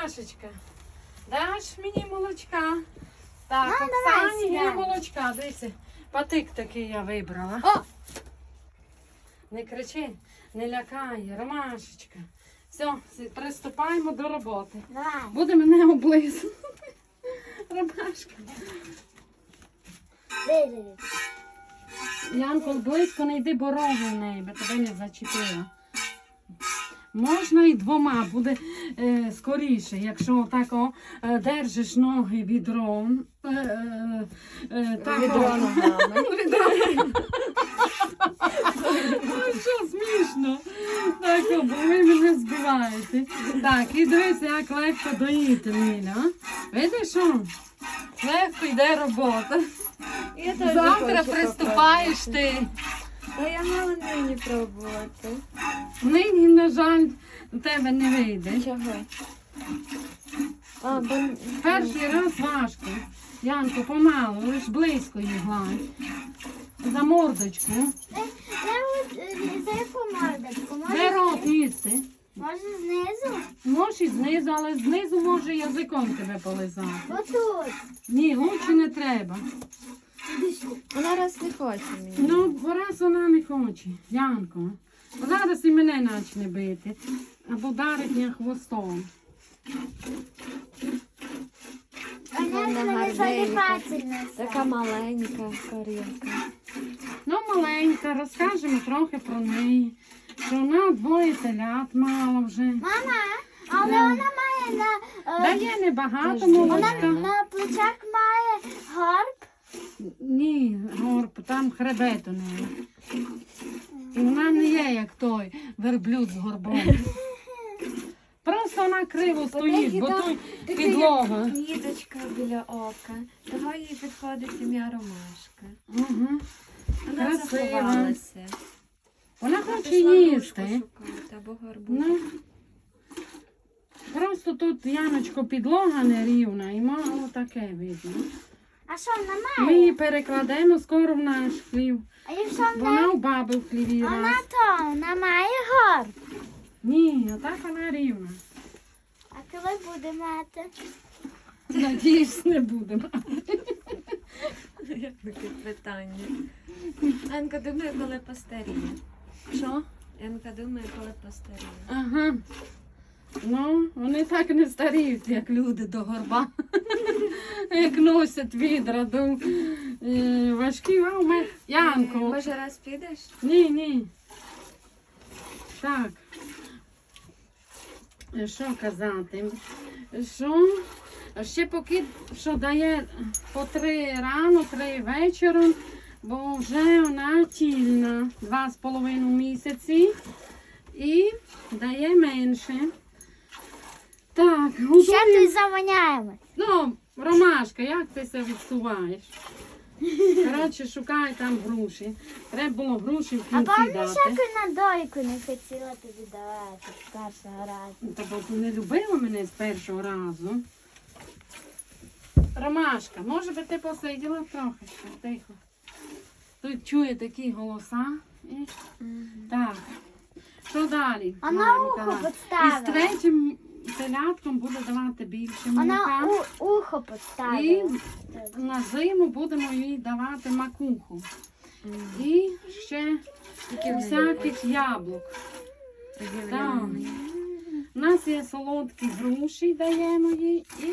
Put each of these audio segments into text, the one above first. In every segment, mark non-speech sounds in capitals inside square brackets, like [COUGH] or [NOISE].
Ромашечка, даш мені молочка? Так, Ну, Оксані є молочка. Дивіться, патик такий я вибрала. О! Не кричи, не лякай, Ромашечка. Все, приступаємо до роботи. Давай. Буде мене облизувати. [LAUGHS] Ромашка. Янко, близько не йди, бо рогу в неї, бо тебе не зачепила. Можна і двома, буде е, скоріше, якщо так о, е, держиш ноги відром. Е, е, е, так, Відро ногами. Ой, що смішно. Так, о, бо ви мене збиваєте. Так, і дивися, як легко доїти, Міля. Видиш, що? Легко йде робота. Я теж Завтра хочу приступаєш ти. Та я мала нині пробувати. Нині, на жаль, у тебе не вийде. Чого? А, бо... Перший раз важко. Янко, помалу, лиш близько її гладь. За мордочку. Це от, е, яку мордочку? Де рот їсти. може знизу? Може і знизу, але знизу може язиком тебе полизати. Отут. Ні, лучше не треба. Вона раз не хоче мені. Ну, бо раз вона не хоче. Янко. Зараз і мене почне бити. Або дарить мене хвостом. Вона гарненька. Така маленька тарілка. Ну, маленька, розкажемо трохи про неї. Що вона двоє телят мала вже. Мама, але Да. вона має на, е, Дає небагато Завжди. вона на плечах має горб. Ні, горб, там хребет у неї. І вона не є як той верблюд з горбом. Просто вона криво стоїть, бо тут підлога. Ніточка біля ока. Того їй підходить ім'я Ромашка. Угу. Вона Красива. заховалася. Вона хоче їсти. шукати Або гарбуз. Ну, просто тут Яночко підлога нерівна і мало таке видно. А що вона має? Ми її перекладемо скоро в наш хлів. А якщо вона, Вона у баби в хліві вона раз. то, вона має горб. Ні, отак вона рівна. А коли буде мати? Надіюсь, не будемо. Як таке питання. Енка думає, коли постаріє. Що? Енка думає, коли постаріє. Ага. Ну, вони так не старіють, як люди до горба. Як носять відра до е, важкі, а у мене. Янко. Може раз підеш? Ні, ні. Так. Е, Що казати? Що? Ще поки що дає по три рано, три вечором, бо вже вона тільна, два з половиною місяці і дає менше. Так, Ще готуємо. тут завоняємо. Ну, Ромашка, як ти це відсуваєш? Коротше, шукай там груші. Треба було груші в А кінці пам'ятаєш, дати. як на дойку не хотіла тобі давати з першого разу? Та бо ти не любила мене з першого разу. Ромашка, може би ти посиділа трохи? Так, Тихо. Тут чує такі голоса. І... Так. Що далі? А на Мама ухо Миколаївна? І з підставила. третім телятком буде давати більше Вона молока. у, ухо І на зиму будемо їй давати макуху. І ще всяких яблук. Так. У нас є солодкі груші, даємо їй і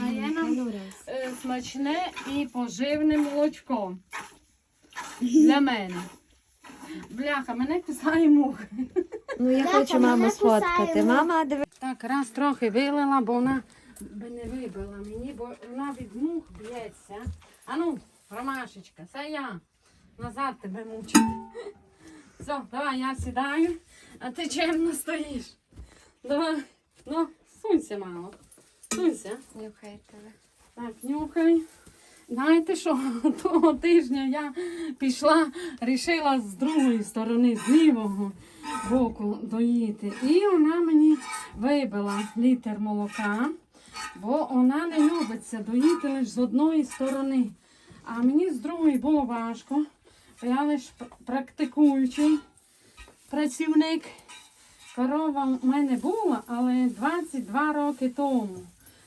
дає нам е, смачне і поживне молочко. Для мене. Бляха, мене кусає мух. Ну я Бляха, хочу маму сфоткати. Мама, диви. Так, раз трохи вилила, бо вона би не вибила мені, бо вона від мух б'ється. Ану, Ромашечка, це я. Назад тебе мучу. Все, давай, я сідаю, а ти чемно стоїш. Давай, ну, сунься, мало. Сунься. Нюхай тебе. Так, нюхай. Знаєте що, [LAUGHS] того тижня я пішла, рішила з другої сторони, з лівого боку доїти. І вона мені вибила літр молока, бо вона не любиться доїти лише з одної сторони. А мені з другої було важко. бо Я лише практикуючий працівник. корова в мене була, але 22 роки тому.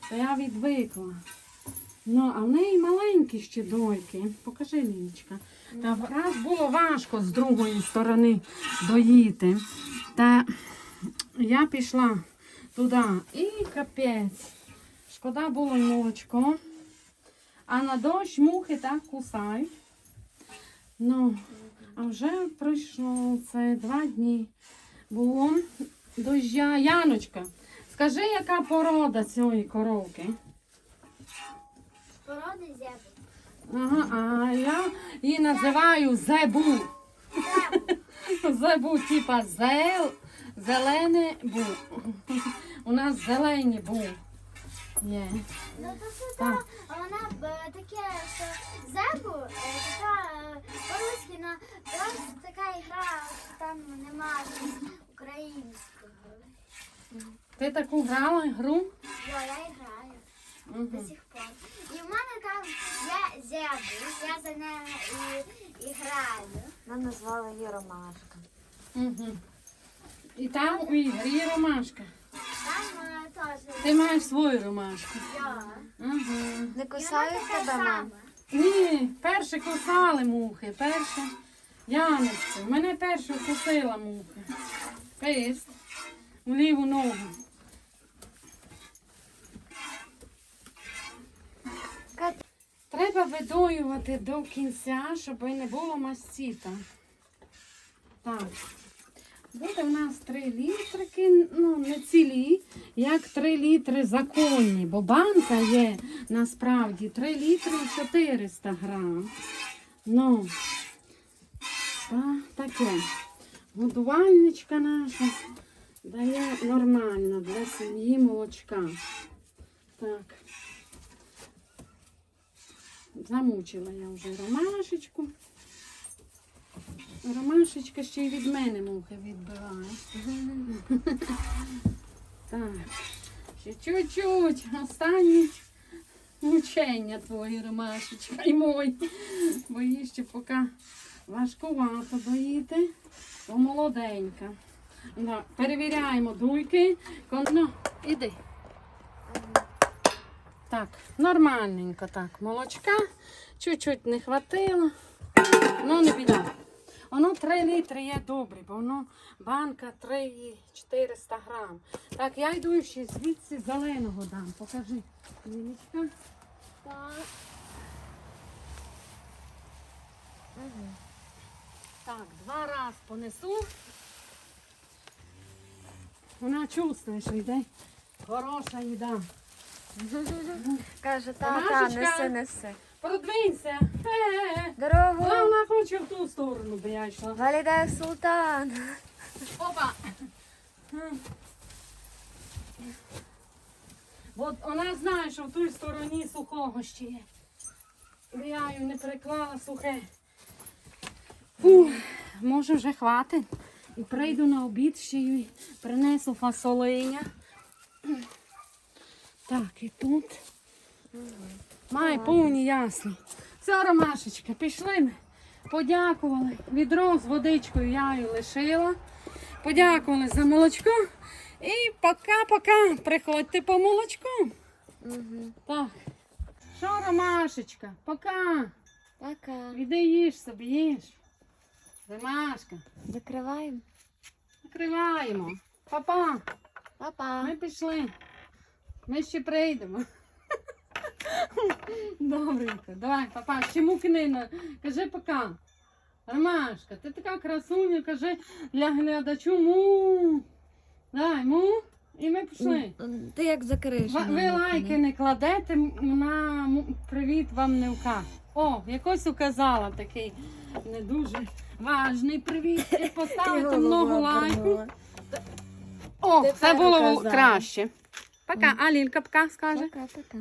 То я відвикла. Ну, а в неї маленькі ще дойки. Покажи, Ліночка. Та враз було важко з другої сторони доїти. Та я пішла туди і капець. Шкода було й молочко. А на дощ мухи так кусають. Ну, а вже пройшло це два дні. Було дождя. Яночка, скажи, яка порода цієї коровки? Ага, а я її називаю зебу. Зебу, типа зел, зелене бу. У нас зелені бу. Є. Ну то сюди, Так. а вона е, таке, що зебу, е, така е, по-руськи, на просто така ігра, що там немає українського. Ти таку грала гру? Йо, я і граю до Угу. сих пор. І в мене там є зебу, я за нею і, і граю. Ми назвали її Ромашка. Угу. І там у Ігорі є ромашка. Там е, теж Ти маєш свою ромашку. Угу. Не кусають така тебе, сама. Ні, перше кусали мухи, перше. Яночка, мене перше кусила муха. Пист. У ліву ногу. Видоювати до кінця, щоб не було мастіта. Так. Буде в нас 3 літрики, ну не цілі, як 3 літри законні, бо банка є насправді 3 літри і 400 грам. Ну, та, таке. Годувальничка наша дає нормально для сім'ї молочка. Так. Замучила я вже ромашечку. Ромашечка ще й від мене мухи відбиває. [LAUGHS] Так, ще чуть-чуть. Останні мучення твої, ромашечка, і мої. Бо їй ще поки важкувато доїти, бо молоденька. Перевіряємо дуйки. Кон- Ну, іди. Так, нормальненько так. Молочка. Чуть-чуть не хватило. Ну, не біда. Воно 3 літри є добре, бо воно банка 3,400 грам. Так, я йду ще звідси зеленого дам. Покажи. Лілічка. Так. Так, два рази понесу. Вона чувствує, що йде хороша їда. [LAUGHS] Каже, та, та, Ромашечка. неси, неси. Продвинься. Е-е-е. Дорогу. А вона хоче в ту сторону, би я йшла. Валідає султан. Опа! От вона знає, що в той стороні сухого ще є. Бо Я її не приклала сухе. Фу, може вже хватить. І прийду на обід ще й принесу фасолиня. Так, і тут. Май повні ясні. Все, Ромашечка, пішли ми. Подякували. Відро з водичкою я її лишила. Подякували за молочко. І пока-пока. Приходьте по молочку. Так. Що, Ромашечка? Пока. Пока. Іди їж собі, їж. Ромашка. Закриваємо. Накриваємо. Папа, Па-па. ми пішли. Ми ще прийдемо. Добренько. Давай, папа, ще мукни. Кажи пока. Ромашка, ти така красуня, кажи для глядачу му. Давай, му. І ми пішли. Ти як закриєш? Ва- Ви лайки не кладете, на привіт вам не вказ. О, якось указала такий не дуже важний привіт. [LAUGHS] Поставити много лайків. О, це було краще. Пока, а Лілька пока скаже. Пока-пока.